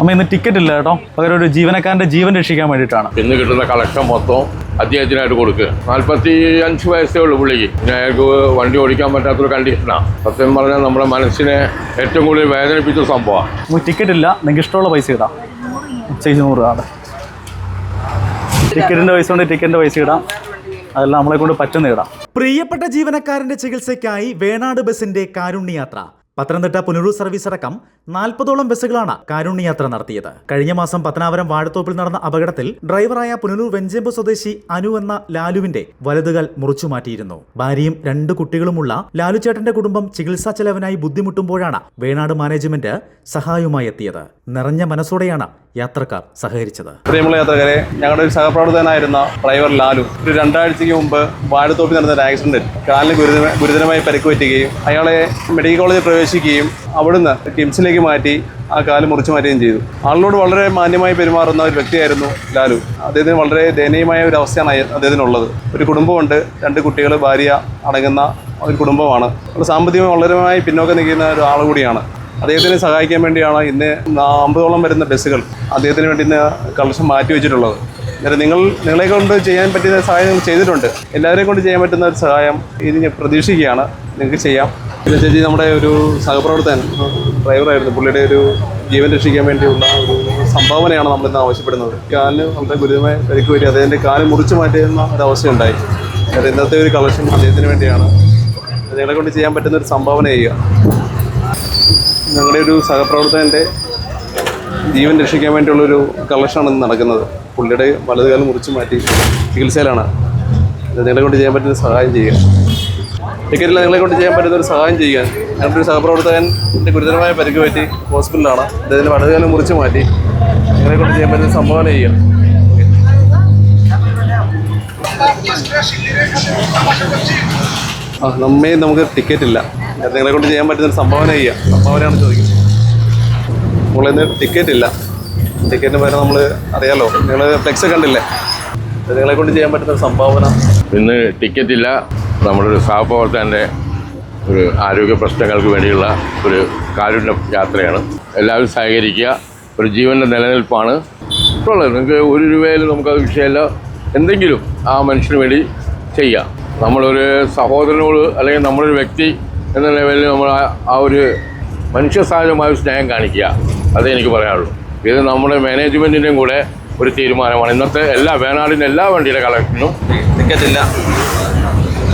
അമ്മ ഇന്ന് ടിക്കറ്റ് ഇല്ല കേട്ടോ. പകരം ഒരു ജീവനക്കാരന്റെ ജീവൻ രക്ഷിക്കാൻ വേണ്ടിയിട്ടാണ്. ഇന്ന് കിട്ടുന്ന കളക്ഷൻ മൊത്തം അദ്ദേഹത്തിനായിട്ട് കൊടുക്കുക നാൽപ്പത്തി അഞ്ച് വയസ്സേ ഉള്ളൂ പുള്ളിക്ക്. പിന്നെ അയാൾക്ക് വണ്ടി ഓടിക്കാൻ പറ്റാത്തൊരു കണ്ടീഷനാണ് സത്യം പറഞ്ഞാൽ നമ്മുടെ മനസ്സിനെ ഏറ്റവും കൂടുതൽ വേദനിപ്പിച്ച സംഭവമാണ്. ടിക്കറ്റ് ഇല്ല. നിങ്ങൾക്ക് ഇഷ്ടമുള്ള പൈസ ഇടാം. ചേച്ചി നൂറ് ആണ്. ടിക്കറ്റിന്റെ പൈസ കൊണ്ട് ടിക്കറ്റിന്റെ പൈസ ഇടാം. അതെല്ലാം നമ്മളെ കൊണ്ട് പറ്റുന്ന ഇടാം. പ്രിയപ്പെട്ട ജീവനക്കാരന്റെ ചികിത്സയ്ക്കായി വേണാട് ബസിന്റെ കാരുണ്യയാത്ര. പത്തനംതിട്ട പുനരൂർ സർവീസ് അടക്കം നാൽപ്പതോളം ബസ്സുകളാണ് കാരുണ്യയാത്ര നടത്തിയത്. കഴിഞ്ഞ മാസം പത്തനാപുരം വാഴത്തോപ്പിൽ നടന്ന അപകടത്തിൽ ഡ്രൈവറായ പുനലൂർ വെഞ്ചേമ്പ് സ്വദേശി അനു എന്ന ലാലുവിന്റെ വലതുകാൽ മുറിച്ചു മാറ്റിയിരുന്നു. ഭാര്യയും രണ്ട് കുട്ടികളുമുള്ള ലാലുചേട്ടന്റെ കുടുംബം ചികിത്സാ ചെലവിനായി ബുദ്ധിമുട്ടുമ്പോഴാണ് വേണാട് മാനേജ്മെന്റ് സഹായവുമായി എത്തിയത്. നിറഞ്ഞ മനസ്സോടെയാണ് യാത്രക്കാർ സഹകരിച്ചത്. പ്രിയമുള്ള യാത്രക്കാരെ ഞങ്ങളുടെ ഒരു സഹപ്രവർത്തകനായിരുന്ന ഡ്രൈവർ ലാലു ഒരു രണ്ടാഴ്ചയ്ക്ക് മുമ്പ് വാഴത്തോപ്പിൽ നടന്ന ഒരു ആക്സിഡന്റിൽ കാലിന് ഗുരുതരമായി പരിക്കുപറ്റുകയും അയാളെ മെഡിക്കൽ കോളേജിൽ പ്രവേശിക്കുകയും അവിടുന്ന് കിംസിലേക്ക് മാറ്റി ആ കാൽ മുറിച്ചു മാറ്റുകയും ചെയ്തു. ആളിനോട് വളരെ മാന്യമായി പെരുമാറുന്ന ഒരു വ്യക്തിയായിരുന്നു ലാലു. അദ്ദേഹത്തിന് വളരെ ദയനീയമായ ഒരു അവസ്ഥയാണ് അദ്ദേഹത്തിനുള്ളത്. ഒരു കുടുംബമുണ്ട് രണ്ട് കുട്ടികൾ ഭാര്യ അടങ്ങുന്ന ഒരു കുടുംബമാണ്. സാമ്പത്തികമായി വളരെമായി പിന്നോക്കം നിൽക്കുന്ന ഒരു ആൾ കൂടിയാണ്. അദ്ദേഹത്തിനെ സഹായിക്കാൻ വേണ്ടിയാണ് ഇന്ന് അമ്പതോളം വരുന്ന ബസ്സുകൾ അദ്ദേഹത്തിന് വേണ്ടി ഇന്ന് കളക്ഷൻ മാറ്റി വെച്ചിട്ടുള്ളത്. അന്നേരം നിങ്ങൾ നിങ്ങളെ കൊണ്ട് ചെയ്യാൻ പറ്റുന്ന സഹായം നിങ്ങൾ ചെയ്തിട്ടുണ്ട്. എല്ലാവരെയും കൊണ്ട് ചെയ്യാൻ പറ്റുന്ന ഒരു സഹായം ഇത് ഞാൻ പ്രതീക്ഷിക്കുകയാണ്. നിങ്ങൾക്ക് ചെയ്യാം. ചേച്ചി നമ്മുടെ ഒരു സഹപ്രവർത്തകൻ ഡ്രൈവറായിരുന്നു. പുള്ളിയുടെ ഒരു ജീവൻ രക്ഷിക്കാൻ വേണ്ടിയുള്ള ഒരു സംഭാവനയാണ് നമ്മൾ നമ്മളിന്ന് ആവശ്യപ്പെടുന്നത്. കാലിന് വളരെ ഗുരുതരമായ പരിക്ക് വരി അദ്ദേഹത്തിന്റെ കാൽ മുറിച്ചു മാറ്റുന്ന ഒരവസ്ഥ അവസ്ഥയുണ്ടായി. അത് ഇന്നത്തെ ഒരു കളക്ഷൻ അദ്ദേഹത്തിന് വേണ്ടിയാണ്. അദ്ദേഹത്തെ കൊണ്ട് ചെയ്യാൻ പറ്റുന്ന ഒരു സംഭാവന ചെയ്യുക. ഞങ്ങളുടെ ഒരു സഹപ്രവർത്തകന്റെ ജീവൻ രക്ഷിക്കാൻ വേണ്ടിയുള്ളൊരു കളക്ഷനാണ് ഇന്ന് നടക്കുന്നത്. പുള്ളിയുടെ വലതുകാലം മുറിച്ചു മാറ്റി ചികിത്സയിലാണ്. അത് നിങ്ങളെ കൊണ്ട് ചെയ്യാൻ പറ്റുന്ന സഹായം ചെയ്യുക. ടിക്കറ്റിൽ നിങ്ങളെ കൊണ്ട് ചെയ്യാൻ പറ്റുന്ന ഒരു സഹായം ചെയ്യാൻ ഞങ്ങളുടെ ഒരു സഹപ്രവർത്തകന്റെ ഗുരുതരമായ പരിക്ക് പറ്റി ഹോസ്പിറ്റലാണ് അദ്ദേഹത്തിന് വളരെയധികം മുറിച്ച് മാറ്റി. നിങ്ങളെ കൊണ്ട് ചെയ്യാൻ പറ്റുന്ന സംഭാവന ചെയ്യാം ആ നമ്മേ നമുക്ക് ടിക്കറ്റ് ഇല്ല. നിങ്ങളെ കൊണ്ട് ചെയ്യാൻ പറ്റുന്ന സംഭാവന ചെയ്യുക. സംഭാവനയാണ് ചോദിക്കുന്നത്? നമ്മളിന്ന് ടിക്കറ്റ് ഇല്ല. ടിക്കറ്റിന് പകരം നമ്മൾ അറിയാലോ. നിങ്ങൾ ഫ്ലെക്സ് കണ്ടില്ലേ? നിങ്ങളെ കൊണ്ട് ചെയ്യാൻ പറ്റുന്ന സംഭാവന. ഇന്ന് ടിക്കറ്റ് ഇല്ല. നമ്മുടെ ഒരു സഹപ്രവർത്തകന്റെ ഒരു ആരോഗ്യ പ്രശ്നങ്ങൾക്ക് വേണ്ടിയുള്ള ഒരു കാരുണ്യ യാത്രയാണ്. എല്ലാവരും സഹകരിക്കുക. ഒരു ജീവന്റെ നിലനിൽപ്പാണ്. ഇഷ്ടമുള്ളത് നിങ്ങൾക്ക് ഒരു രൂപയിൽ നമുക്കത് വിഷയമല്ല. എന്തെങ്കിലും ആ മനുഷ്യന് വേണ്ടി ചെയ്യാം. നമ്മളൊരു സഹോദരനോട് അല്ലെങ്കിൽ നമ്മളൊരു വ്യക്തി എന്ന ലെവലിൽ നമ്മൾ ആ- ഒരു മനുഷ്യ സഹജമായ സ്നേഹം കാണിക്കുക. അതേ എനിക്ക് പറയാനുള്ളൂ. ഇത് നമ്മുടെ മാനേജ്മെന്റിന്റെയും കൂടെ ഒരു തീരുമാനമാണ്. ഇന്നത്തെ എല്ലാ വേനാടിന്റെ എല്ലാ വണ്ടിയുടെ കളക്ഷനും ടിക്കറ്റ് ഇല്ല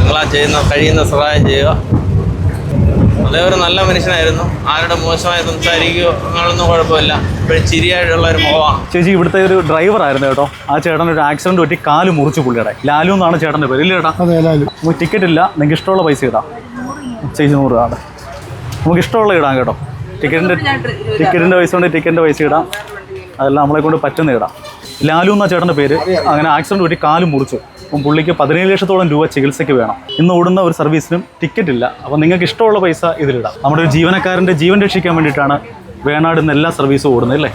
നിങ്ങളാ ചെയ്യുന്ന കഴിയുന്ന സഹായം ചെയ്യുക. അതേ ഒരു നല്ല മനുഷ്യനായിരുന്നു. ആരുടെ മോശമായി സംസാരിക്കുകയോ അങ്ങനെയൊന്നും കുഴപ്പമില്ല. ഇപ്പോഴും ചിരിയായിട്ടുള്ള ഒരു മുഖമാണ്. ചേച്ചി ഇവിടുത്തെ ഒരു ഡ്രൈവർ ആയിരുന്നു കേട്ടോ. ആ ചേട്ടൻ ഒരു ആക്സിഡന്റ് പറ്റി കാൽ മുറിച്ചു പുള്ളിയുടെ. ലാലു എന്നാണ് ചേട്ടന്റെ പേര് ഇല്ല ചേട്ടാ അതെ ലാലു. നമുക്ക് ടിക്കറ്റ് ഇല്ല. നിങ്ങൾക്ക് ഇഷ്ടമുള്ള പൈസ ഇടാം. ചേച്ചി നൂറ് ആണ്. നമുക്ക് ഇഷ്ടമുള്ള ഇടാം കേട്ടോ. ടിക്കറ്റിന്റെ ടിക്കറ്റിന്റെ പൈസ കൊണ്ട് ടിക്കറ്റിന്റെ പൈസ ഇടാം. അതെല്ലാം നമ്മളെ കൊണ്ട് പറ്റുന്ന ഇടാം. ലാലു എന്ന ചേട്ടന്റെ പേര്? അങ്ങനെ ആക്സിഡന്റ് പറ്റി കാൽ മുറിച്ചു. അപ്പം പുള്ളിക്ക് പതിനേഴ് ലക്ഷത്തോളം രൂപ ചികിത്സയ്ക്ക് വേണം. ഇന്ന് ഓടുന്ന ഒരു സർവീസിനും ടിക്കറ്റ് ഇല്ല. അപ്പം നിങ്ങൾക്ക് ഇഷ്ടമുള്ള പൈസ ഇതിലിടാം. നമ്മുടെ ഒരു ജീവനക്കാരന്റെ ജീവൻ രക്ഷിക്കാൻ വേണ്ടിയിട്ടാണ് വേണാട് എല്ലാ സർവീസും ഓടുന്നത് അല്ലേ?